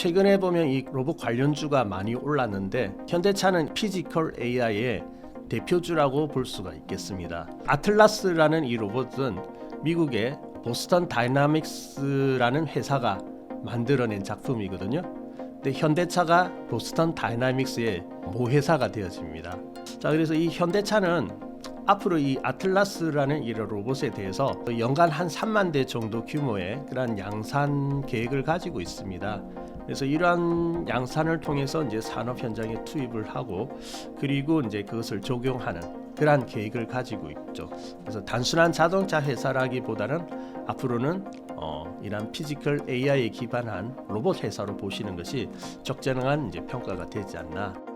최근에 보면 이 로봇 관련주가 많이 올랐는데 현대차는 피지컬 AI의 대표주라고 볼 수가 있겠습니다. 아틀라스라는 이 로봇은 미국의 보스턴 다이나믹스라는 회사가 만들어낸 작품이거든요. 근데 현대차가 보스턴 다이나믹스의 모회사가 되어집니다. 자, 그래서 이 현대차는 앞으로 이 아틀라스라는 이 로봇에 대해서 연간 한 3만 대 정도 규모의 그런 양산 계획을 가지고 있습니다. 그래서 이러한 양산을 통해서 이제 산업 현장에 투입을 하고 그리고 이제 그것을 적용하는 그러한 계획을 가지고 있죠. 그래서 단순한 자동차 회사라기보다는 앞으로는 어, 이런 피지컬 AI에 기반한 로봇 회사로 보시는 것이 적절한 이제 평가가 되지 않나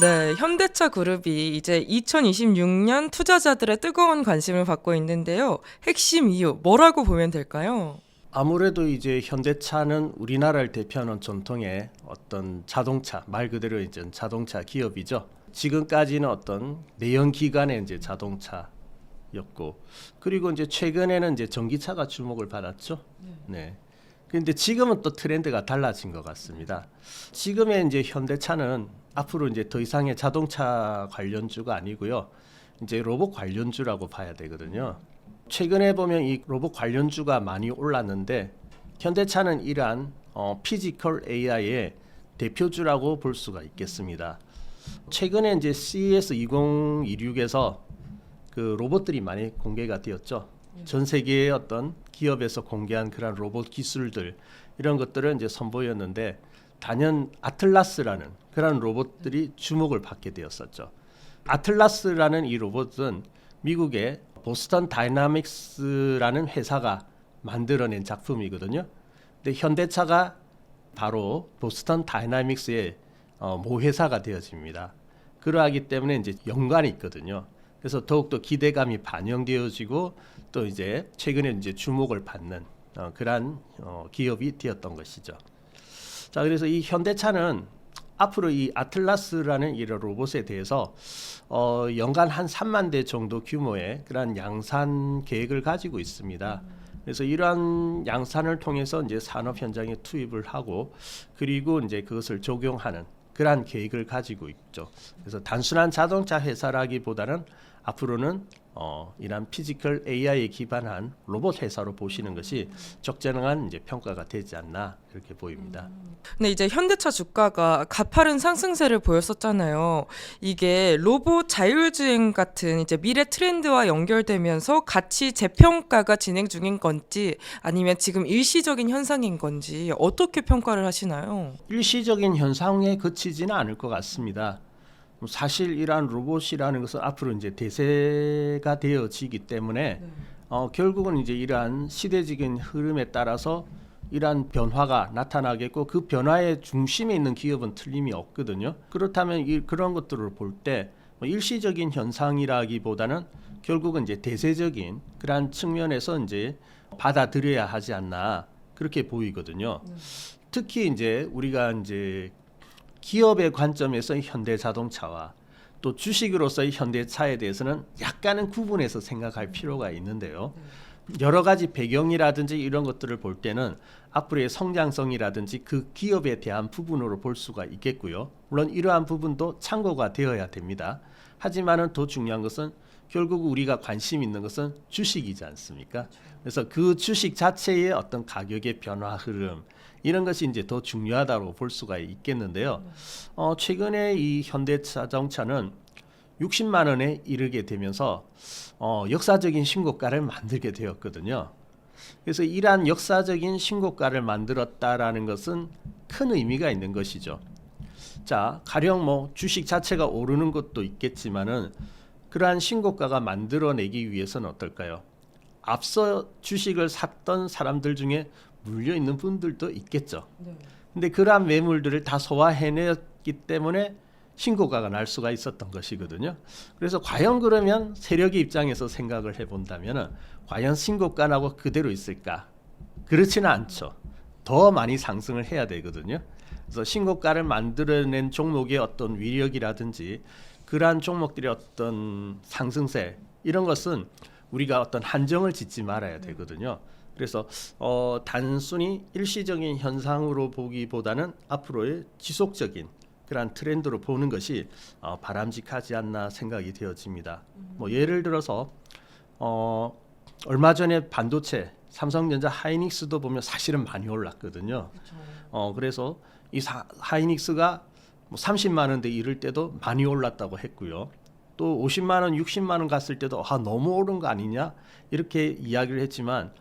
네, 현대차 그룹이 이제 2026년 투자자들의 뜨거운 관심을 받고 있는데요. 핵심 이유 뭐라고 보면 될까요? 아무래도 이제 현대차는 우리나라를 대표하는 전통의 어떤 자동차 말 그대로 이제 자동차 기업이죠. 지금까지는 어떤 내연 기관의 이제 자동차였고 그리고 이제 최근에는 이제 전기차가 주목을 받았죠. 네. 근데 지금은 또 트렌드가 달라진 것 같습니다. 지금의 이제 현대차는 앞으로 이제 더 이상의 자동차 관련주가 아니고요. 이제 로봇 관련주라고 봐야 되거든요. 최근에 보면 이 로봇 관련주가 많이 올랐는데 현대차는 이러한 어, 피지컬 AI의 대표주라고 볼 수가 있겠습니다. 최근에 이제 CES 2026에서 그 로봇들이 많이 공개가 되었죠. 전 세계의 어떤 기업에서 공개한 그런 로봇 기술들 이런 것들은 이제 선보였는데 단연 아틀라스라는 그런 로봇들이 주목을 받게 되었었죠. 아틀라스라는 이 로봇은 미국의 보스턴 다이나믹스라는 회사가 만들어낸 작품이거든요. 근데 현대차가 바로 보스턴 다이나믹스의 어, 모회사가 되어집니다. 그러하기 때문에 이제 연관이 있거든요. 그래서 더욱더 기대감이 반영되어지고 또 이제 최근에 이제 주목을 받는 어, 그러한 어, 기업이 되었던 것이죠. 자, 그래서 이 현대차는 앞으로 이 아틀라스라는 이런 로봇에 대해서 어, 연간 한 3만 대 정도 규모의 그런 양산 계획을 가지고 있습니다. 그래서 이러한 양산을 통해서 이제 산업 현장에 투입을 하고 그리고 이제 그것을 적용하는 그러한 계획을 가지고 있죠. 그래서 단순한 자동차 회사라기보다는 앞으로는 어, 이런 피지컬 AI에 기반한 로봇 회사로 보시는 것이 적절한 이제 평가가 되지 않나 그렇게 보입니다. 근데 이제 현대차 주가가 가파른 상승세를 보였었잖아요. 이게 로봇 자율주행 같은 이제 미래 트렌드와 연결되면서 같이 재평가가 진행 중인 건지 아니면 지금 일시적인 현상인 건지 어떻게 평가를 하시나요? 일시적인 현상에 그치지는 않을 것 같습니다. 사실 이러한 로봇이라는 것은 앞으로 이제 대세가 되어지기 때문에 어, 결국은 이제 이러한 시대적인 흐름에 따라서 이러한 변화가 나타나겠고 그 변화의 중심에 있는 기업은 틀림이 없거든요. 그렇다면 이, 그런 것들을 볼 때 뭐 일시적인 현상이라기보다는 결국은 이제 대세적인 그러한 측면에서 이제 받아들여야 하지 않나 그렇게 보이거든요. 특히 이제 우리가 이제 기업의 관점에서 현대 자동차와 또 주식으로서의 현대차에 대해서는 약간은 구분해서 생각할 필요가 있는데요. 여러 가지 배경이라든지 이런 것들을 볼 때는 앞으로의 성장성이라든지 그 기업에 대한 부분으로 볼 수가 있겠고요. 물론 이러한 부분도 참고가 되어야 됩니다. 하지만은 더 중요한 것은 결국 우리가 관심 있는 것은 주식이지 않습니까? 그래서 그 주식 자체의 어떤 가격의 변화 흐름 이런 것이 이제 더 중요하다고 볼 수가 있겠는데요. 어, 최근에 이 현대 자동차는 60만 원에 이르게 되면서 어, 역사적인 신고가를 만들게 되었거든요. 그래서 이러한 역사적인 신고가를 만들었다라는 것은 큰 의미가 있는 것이죠. 자, 가령 뭐 주식 자체가 오르는 것도 있겠지만은 그러한 신고가가 만들어내기 위해서는 어떨까요? 앞서 주식을 샀던 사람들 중에 물려 있는 분들도 있겠죠. 근데 그러한 매물들을 다 소화해냈기 때문에 신고가가 날 수가 있었던 것이거든요. 그래서 과연 그러면 세력의 입장에서 생각을 해본다면 과연 신고가라고 그대로 있을까? 그렇지는 않죠. 더 많이 상승을 해야 되거든요. 그래서 신고가를 만들어낸 종목의 어떤 위력이라든지 그러한 종목들의 어떤 상승세 이런 것은 우리가 어떤 한정을 짓지 말아야 되거든요. 그래서 어, 단순히 일시적인 현상으로 보기보다는 앞으로의 지속적인 그러한 트렌드로 보는 것이 어, 바람직하지 않나 생각이 되어집니다. 뭐 예를 들어서 어, 얼마 전에 반도체 삼성전자 하이닉스도 보면 사실은 많이 올랐거든요. 어 그래서 이 사, 하이닉스가 뭐 30만 원대 이를 때도 많이 올랐다고 했고요. 또 50만 원, 60만 원 갔을 때도 아 너무 오른 거 아니냐 이렇게 이야기를 했지만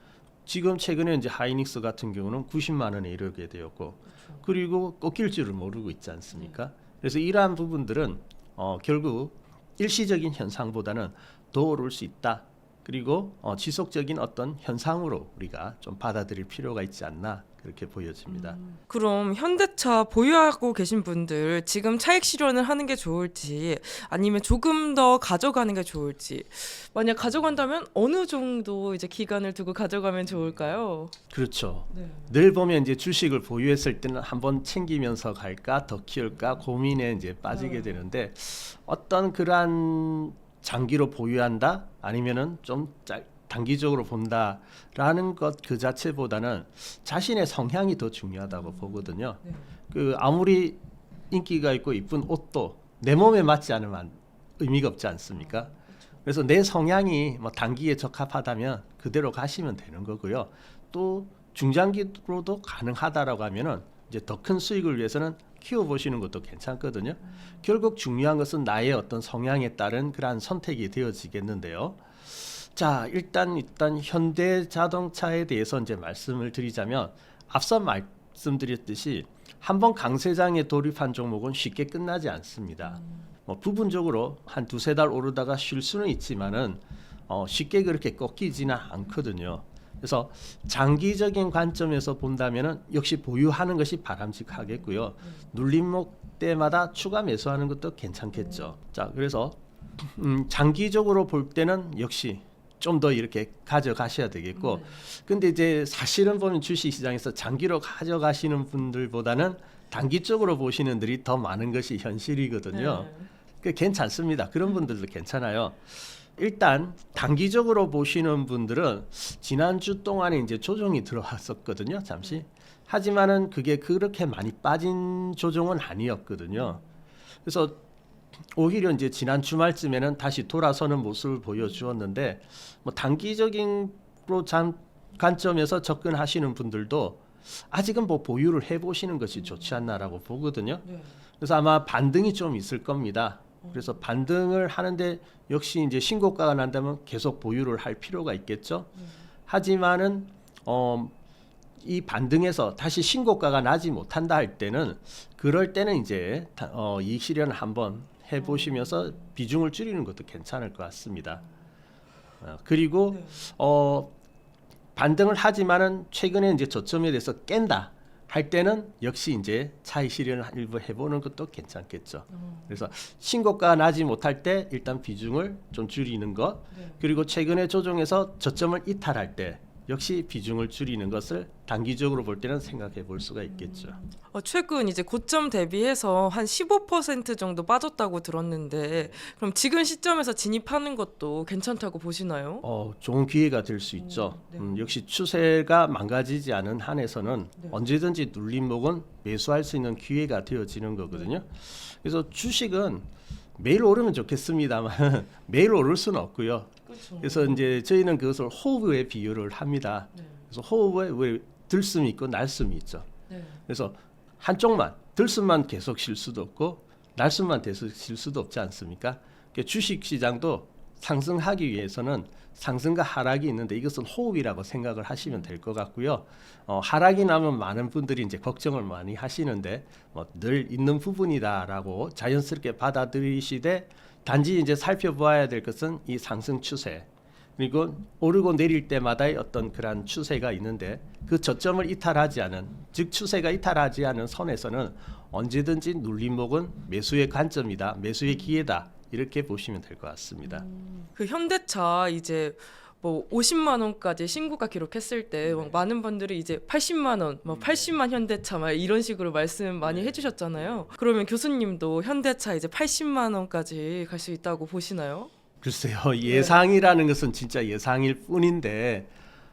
지금 최근에 이제 하이닉스 같은 경우는 90만 원에 이르게 되었고 그리고 꺾일 줄을 모르고 있지 않습니까? 그래서 이러한 부분들은 어, 결국 일시적인 현상보다는 더 오를 수 있다. 그리고 어, 지속적인 어떤 현상으로 우리가 좀 받아들일 필요가 있지 않나 그렇게 보여집니다. 그럼 현대차 보유하고 계신 분들 지금 차익 실현을 하는 게 좋을지 아니면 조금 더 가져가는 게 좋을지 만약 가져간다면 어느 정도 이제 기간을 두고 가져가면 좋을까요? 그렇죠. 네. 늘 보면 이제 주식을 보유했을 때는 한번 챙기면서 갈까 더 키울까 고민에 이제 빠지게 네. 되는데 어떤 그러한 장기로 보유한다 아니면은 좀 짧, 단기적으로 본다라는 것 그 자체보다는 자신의 성향이 더 중요하다고 보거든요. 네. 그 아무리 인기가 있고 이쁜 옷도 내 몸에 맞지 않으면 의미가 없지 않습니까? 그래서 내 성향이 뭐 단기에 적합하다면 그대로 가시면 되는 거고요. 또 중장기로도 가능하다라고 하면은 이제 더 큰 수익을 위해서는 키워 보시는 것도 괜찮거든요. 결국 중요한 것은 나의 어떤 성향에 따른 그러한 선택이 되어지겠는데요. 자, 일단 일단 현대 자동차에 대해서 이제 말씀을 드리자면 앞서 말씀드렸듯이 한번 강세장에 돌입한 종목은 쉽게 끝나지 않습니다. 뭐 부분적으로 한 두세 달 오르다가 쉴 수는 있지만은 어, 쉽게 그렇게 꺾이지는 않거든요. 그래서 장기적인 관점에서 본다면은 역시 보유하는 것이 바람직하겠고요. 눌림목 때마다 추가 매수하는 것도 괜찮겠죠. 자, 그래서 음, 장기적으로 볼 때는 역시 좀 더 이렇게 가져가셔야 되겠고, 근데 이제 사실은 보면 주식 시장에서 장기로 가져가시는 분들보다는 단기적으로 보시는 분들이 더 많은 것이 현실이거든요. 그 괜찮습니다. 그런 분들도 괜찮아요. 일단 단기적으로 보시는 분들은 지난주 동안에 이제 조정이 들어왔었거든요. 잠시. 하지만은 그게 그렇게 많이 빠진 조정은 아니었거든요. 그래서 오히려 이제 지난 주말쯤에는 다시 돌아서는 모습을 보여주었는데 뭐 단기적인로 장 관점에서 접근하시는 분들도 아직은 뭐 보유를 해보시는 것이 좋지 않나라고 보거든요. 그래서 아마 반등이 좀 있을 겁니다. 그래서 반등을 하는데 역시 이제 신고가가 난다면 계속 보유를 할 필요가 있겠죠. 하지만은 어, 이 반등에서 다시 신고가가 나지 못한다 할 때는 그럴 때는 이제 다- 어, 이익 실현을 한번 해보시면서 비중을 줄이는 것도 괜찮을 것 같습니다. 어, 그리고 어, 반등을 하지만은 최근에 이제 저점에 대해서 깬다 할 때는 역시 이제 차익 실현을 일부 해보는 것도 괜찮겠죠. 그래서 신고가 나지 못할 때 일단 비중을 좀 줄이는 것 그리고 최근에 조정해서 저점을 이탈할 때 역시 비중을 줄이는 것을 단기적으로 볼 때는 생각해 볼 수가 있겠죠. 어, 최근 이제 고점 대비해서 한 15% 정도 빠졌다고 들었는데 그럼 지금 시점에서 진입하는 것도 괜찮다고 보시나요? 어, 좋은 기회가 될 수 있죠. 네. 음, 역시 추세가 망가지지 않은 한에서는 네. 언제든지 눌림목은 매수할 수 있는 기회가 되어지는 거거든요. 그래서 주식은 매일 오르면 좋겠습니다만 매일 오를 수는 없고요. 그렇죠. 그래서 이제 저희는 그것을 호흡에 비유를 합니다. 네. 그래서 호흡에 왜 들숨이 있고 날숨이 있죠. 네. 그래서 한쪽만 들숨만 계속 쉴 수도 없고 날숨만 계속 쉴 수도 없지 않습니까? 그러니까 주식 시장도 상승하기 위해서는 상승과 하락이 있는데 이것은 호흡이라고 생각을 하시면 될 것 같고요. 어, 하락이 나면 많은 분들이 이제 걱정을 많이 하시는데 뭐 늘 있는 부분이다라고 자연스럽게 받아들이시되 단지 이제 살펴보아야 될 것은 이 상승 추세 그리고 오르고 내릴 때마다의 어떤 그러한 추세가 있는데 그 저점을 이탈하지 않은 즉 추세가 이탈하지 않은 선에서는 언제든지 눌림목은 매수의 관점이다 매수의 기회다 이렇게 보시면 될 것 같습니다. 그 현대차 이제 뭐 50만 원까지 신고가 기록했을 때막 많은 분들이 이제 80만 원, 뭐 80만 현대차 막 이런 식으로 말씀 많이 해주셨잖아요. 그러면 교수님도 현대차 이제 80만 원까지 갈 수 있다고 보시나요? 글쎄요 예상이라는 것은 진짜 예상일 뿐인데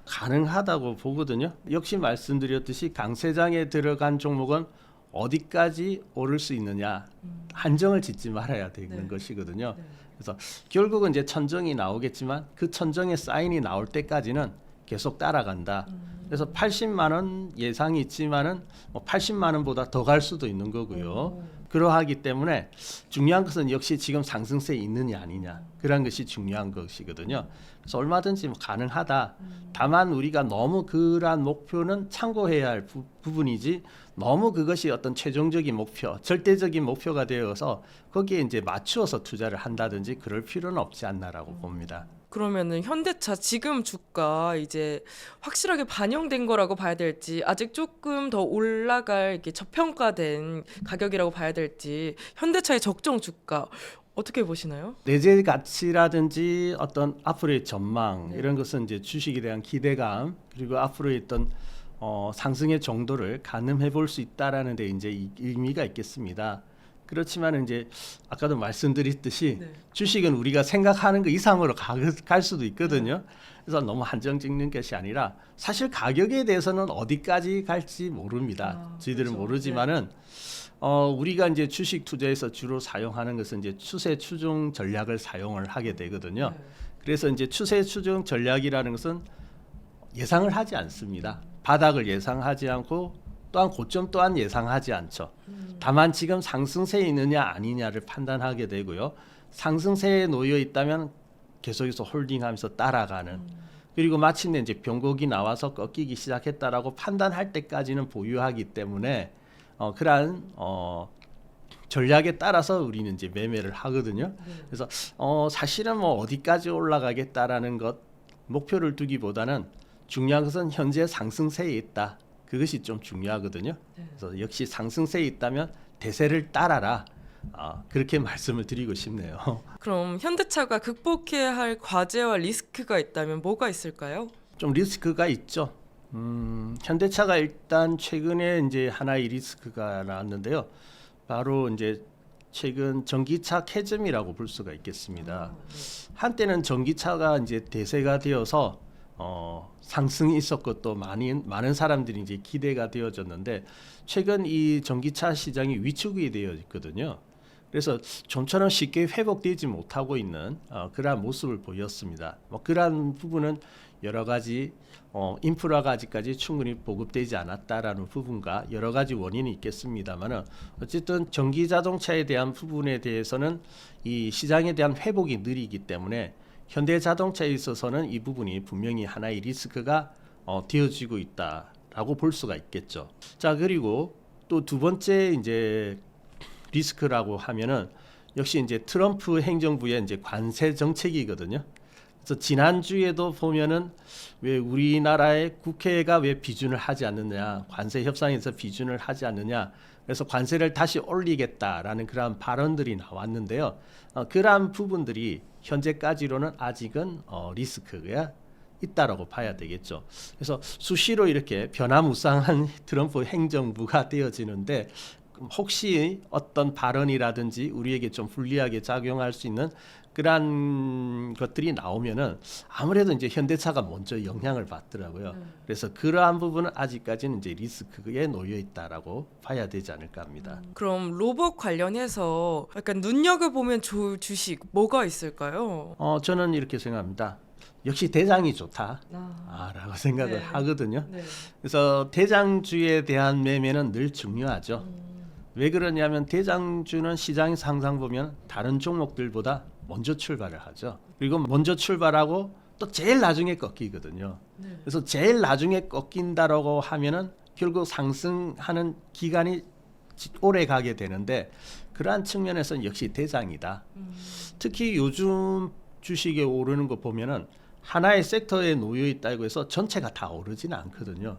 가능하다고 보거든요. 역시 말씀드렸듯이 강세장에 들어간 종목은 어디까지 오를 수 있느냐 한정을 짓지 말아야 되는 네. 것이거든요. 네. 그래서 결국은 이제 천정이 나오겠지만 그 천정의 사인이 나올 때까지는 계속 따라간다. 음. 그래서 80만 원 예상이 있지만은 뭐 80만 원보다 더 갈 수도 있는 거고요. 오. 그러하기 때문에 중요한 것은 역시 지금 상승세에 있느냐 아니냐 그런 것이 중요한 것이거든요. 그래서 얼마든지 뭐 가능하다. 다만 우리가 너무 그러한 목표는 참고해야 할 부, 부분이지 너무 그것이 어떤 최종적인 목표, 절대적인 목표가 되어서 거기에 이제 맞추어서 투자를 한다든지 그럴 필요는 없지 않나라고 봅니다. 그러면은 현대차 지금 주가 이제 확실하게 반영된 거라고 봐야 될지 아직 조금 더 올라갈 이렇게 저평가된 가격이라고 봐야 될지 현대차의 적정 주가 어떻게 보시나요? 내재 가치라든지 어떤 앞으로의 전망 네. 이런 것은 이제 주식에 대한 기대감 그리고 앞으로의 어떤 어, 상승의 정도를 가늠해 볼 수 있다라는 데 이제 이- 의미가 있겠습니다. 그렇지만 이제 아까도 말씀드렸듯이 네. 주식은 우리가 생각하는 것 이상으로 가, 갈 수도 있거든요. 그래서 너무 한정 찍는 것이 아니라 사실 가격에 대해서는 어디까지 갈지 모릅니다. 아, 저희들은 그렇죠. 모르지만은 어, 우리가 이제 주식 투자에서 주로 사용하는 것은 이제 추세 추종 전략을 사용을 하게 되거든요. 네. 그래서 이제 추세 추종 전략이라는 것은 예상을 하지 않습니다. 바닥을 예상하지 않고 또한 고점 또한 예상하지 않죠. 음. 다만 지금 상승세에 있느냐 아니냐를 판단하게 되고요. 상승세에 놓여 있다면 계속해서 홀딩하면서 따라가는 그리고 마침내 이제 병곡이 나와서 꺾이기 시작했다라고 판단할 때까지는 보유하기 때문에 어, 그러한 어, 전략에 따라서 우리는 이제 매매를 하거든요. 네. 그래서 어, 사실은 뭐 어디까지 올라가겠다라는 것 목표를 두기보다는 중요한 것은 현재 상승세에 있다. 그것이 좀 중요하거든요. 네. 그래서 역시 상승세에 있다면 대세를 따라라. 아, 그렇게 말씀을 드리고 싶네요. 그럼 현대차가 극복해야 할 과제와 리스크가 있다면 뭐가 있을까요? 좀 리스크가 있죠. 음, 현대차가 일단 최근에 이제 하나의 리스크가 나왔는데요. 바로 이제 최근 전기차 캐즘이라고 볼 수가 있겠습니다. 한때는 전기차가 이제 대세가 되어서 어, 상승이 있었고 또 많이 많은 사람들이 이제 기대가 되어졌는데 최근 이 전기차 시장이 위축이 되어 있거든요. 그래서 좀처럼 쉽게 회복되지 못하고 있는 어, 그러한 모습을 보였습니다. 뭐 그러한 부분은 여러 가지 어, 인프라가 아직까지 충분히 보급되지 않았다라는 부분과 여러 가지 원인이 있겠습니다만은 어쨌든 전기 자동차에 대한 부분에 대해서는 이 시장에 대한 회복이 느리기 때문에 현대 자동차에 있어서는 이 부분이 분명히 하나의 리스크가 어, 되어지고 있다라고 볼 수가 있겠죠. 자 그리고 또 두 번째 이제 리스크라고 하면은 역시 이제 트럼프 행정부의 이제 관세 정책이거든요. 그래서 지난 주에도 보면은 왜 우리나라의 국회가 왜 비준을 하지 않느냐 관세 협상에서 비준을 하지 않느냐 그래서 관세를 다시 올리겠다라는 그러한 발언들이 나왔는데요. 어, 그러한 부분들이 현재까지로는 아직은 어, 리스크가 있다라고 봐야 되겠죠. 그래서 수시로 이렇게 변화무쌍한 트럼프 행정부가 되어지는데 혹시 어떤 발언이라든지 우리에게 좀 불리하게 작용할 수 있는 그러한 것들이 나오면은 아무래도 이제 현대차가 먼저 영향을 받더라고요. 네. 그래서 그러한 부분은 아직까지는 이제 리스크에 놓여 있다라고 봐야 되지 않을까 합니다. 그럼 로봇 관련해서 약간 눈여겨 보면 좋을 주식 뭐가 있을까요? 어 저는 이렇게 생각합니다. 역시 대장이 좋다라고 아, 생각을 네. 하거든요. 네. 그래서 대장주에 대한 매매는 늘 중요하죠. 음. 왜 그러냐면 대장주는 시장에서 항상 보면 다른 종목들보다 먼저 출발을 하죠. 그리고 먼저 출발하고 또 제일 나중에 꺾이거든요. 네. 그래서 제일 나중에 꺾인다라고 하면은 결국 상승하는 기간이 지- 오래 가게 되는데 그러한 측면에서는 역시 대장이다. 음. 특히 요즘 주식에 오르는 거 보면은 하나의 섹터에 놓여 있다고 해서 전체가 다 오르지는 않거든요.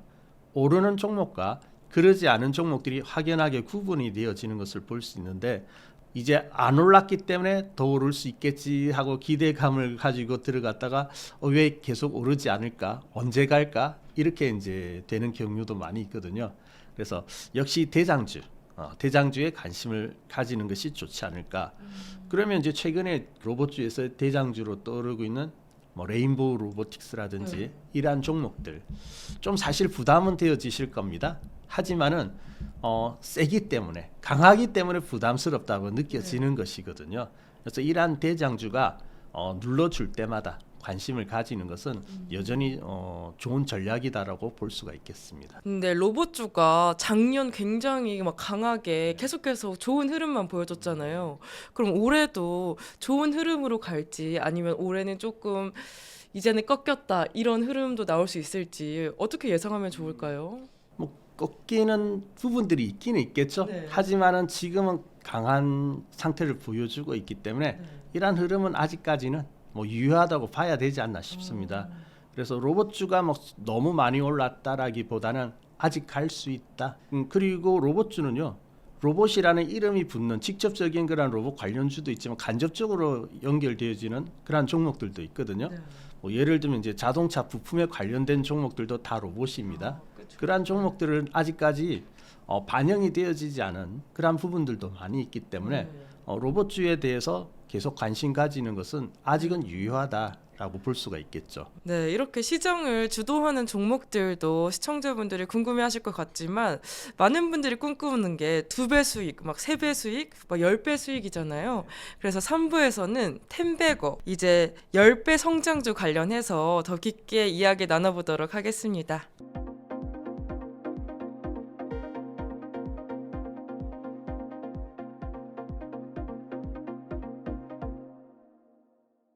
오르는 종목과 그러지 않은 종목들이 확연하게 구분이 되어지는 것을 볼 수 있는데 이제 안 올랐기 때문에 더 오를 수 있겠지 하고 기대감을 가지고 들어갔다가 어, 왜 계속 오르지 않을까 언제 갈까 이렇게 이제 되는 경우도 많이 있거든요. 그래서 역시 대장주 어, 대장주에 관심을 가지는 것이 좋지 않을까. 그러면 이제 최근에 로봇주에서 대장주로 떠오르고 있는 뭐 레인보우 로보틱스라든지 네. 이러한 종목들 좀 사실 부담은 되어지실 겁니다. 하지만은 어, 세기 때문에 강하기 때문에 부담스럽다고 느껴지는 것이거든요. 그래서 이러한 대장주가 어, 눌러줄 때마다 관심을 가지는 것은 여전히 어, 좋은 전략이다라고 볼 수가 있겠습니다. 근데 로봇주가 작년 굉장히 막 강하게 계속해서 좋은 흐름만 보여줬잖아요. 그럼 올해도 좋은 흐름으로 갈지 아니면 올해는 조금 이제는 꺾였다 이런 흐름도 나올 수 있을지 어떻게 예상하면 좋을까요? 뭐 꺾이는 부분들이 있기는 있겠죠. 네. 하지만은 지금은 강한 상태를 보여주고 있기 때문에 이러한 흐름은 아직까지는 뭐 유효하다고 봐야 되지 않나 싶습니다. 그래서 로봇주가 뭐 너무 많이 올랐다라기보다는 아직 갈 수 있다. 음, 그리고 로봇주는요. 로봇이라는 이름이 붙는 직접적인 그런 로봇 관련주도 있지만 간접적으로 연결되어지는 그런 종목들도 있거든요. 뭐 예를 들면 이제 자동차 부품에 관련된 종목들도 다 로봇입니다. 그러한 종목들은 아직까지 어, 반영이 되어지지 않은 그러한 부분들도 많이 있기 때문에 어, 로봇주에 대해서 계속 관심 가지는 것은 아직은 유효하다 라고 볼 수가 있겠죠. 네, 이렇게 시장을 주도하는 종목들도 시청자분들이 궁금해하실 것 같지만 많은 분들이 꿈꾸는 게 두 배 수익, 막 세 배 수익, 막 열 배 수익이잖아요. 그래서 3부에서는 텐베거 이제 열 배 성장주 관련해서 더 깊게 이야기 나눠보도록 하겠습니다.